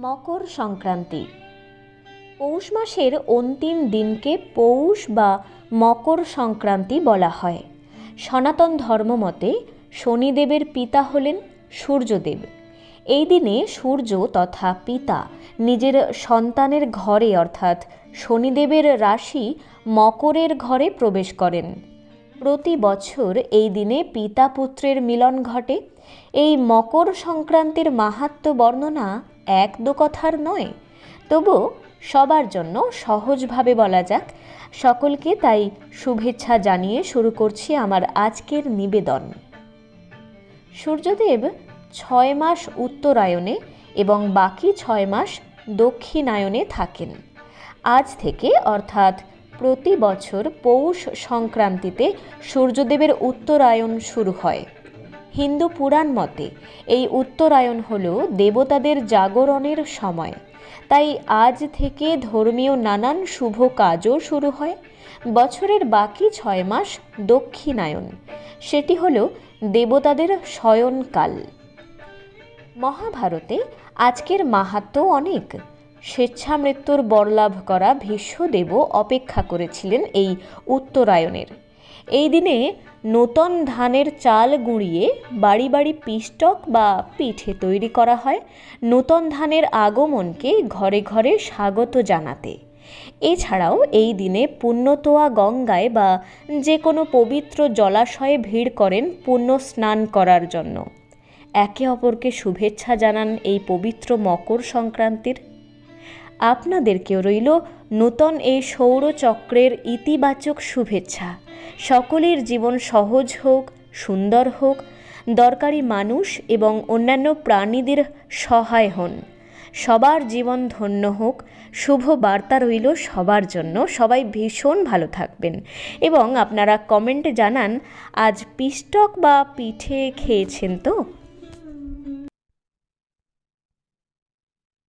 মকর সংক্রান্তি। পৌষ মাসের অন্তিম দিনকে পৌষ বা মকর সংক্রান্তি বলা হয়। সনাতন ধর্মমতে শনিদেবের পিতা হলেন সূর্যদেব। এই দিনে সূর্য তথা পিতা নিজের সন্তানের ঘরে অর্থাৎ শনিদেবের রাশি মকরের ঘরে প্রবেশ করেন। প্রতি বছর এই দিনে পিতা পুত্রের মিলন ঘটে। এই মকর সংক্রান্তির মাহাত্ম্য বর্ণনা এক দু কথার নয়। তবু সবার জন্য সহজভাবে বলা যাক, সকলকে তাই শুভেচ্ছা জানিয়ে শুরু করছি আমার আজকের নিবেদন। সূর্যদেব ছয় মাস উত্তরায়ণে এবং বাকি ছয় মাস দক্ষিণায়নে থাকেন। আজ থেকে অর্থাৎ প্রতি বছর পৌষ সংক্রান্তিতে সূর্যদেবের উত্তরায়ণ শুরু হয়। হিন্দু পুরাণ মতে, এই উত্তরায়ণ হল দেবতাদের জাগরণের সময়। তাই আজ থেকে ধর্মীয় নানান শুভ কাজও শুরু হয়। বছরের বাকি ছয় মাস দক্ষিণায়ন সেটি হল দেবতাদের শয়নকাল। মহাভারতে আজকের মাহাত্ম অনেক। স্বেচ্ছামৃত্যুর বরলাভ করা ভীষ্মদেবও অপেক্ষা করেছিলেন এই উত্তরায়ণের। এই দিনে নূতন ধানের চাল গুঁড়িয়ে বাড়ি বাড়ি পিষ্টক বা পিঠে তৈরি করা হয়। নূতন ধানের আগমনকে ঘরে ঘরে স্বাগত জানাতে। এছাড়াও এই দিনে পুণ্যতোয়া গঙ্গায় বা যে কোনো পবিত্র জলাশয়ে ভিড় করেন পুণ্য স্নান করার জন্য। একে অপরকে শুভেচ্ছা জানান এই পবিত্র মকর সংক্রান্তির। আপনাদেরকেও রইল নূতন এই সৌরচক্রের ইতিবাচক শুভেচ্ছা। সকলের জীবন সহজ হোক, সুন্দর হোক, দরকারি মানুষ এবং অন্যান্য প্রাণীদের সহায় হন। সবার জীবন ধন্য হোক। শুভ বার্তা রইল সবার জন্য। সবাই ভীষণ ভালো থাকবেন। এবং আপনারা কমেন্টে জানান, আজ পিস্টক বা পিঠে খেয়েছেন তো?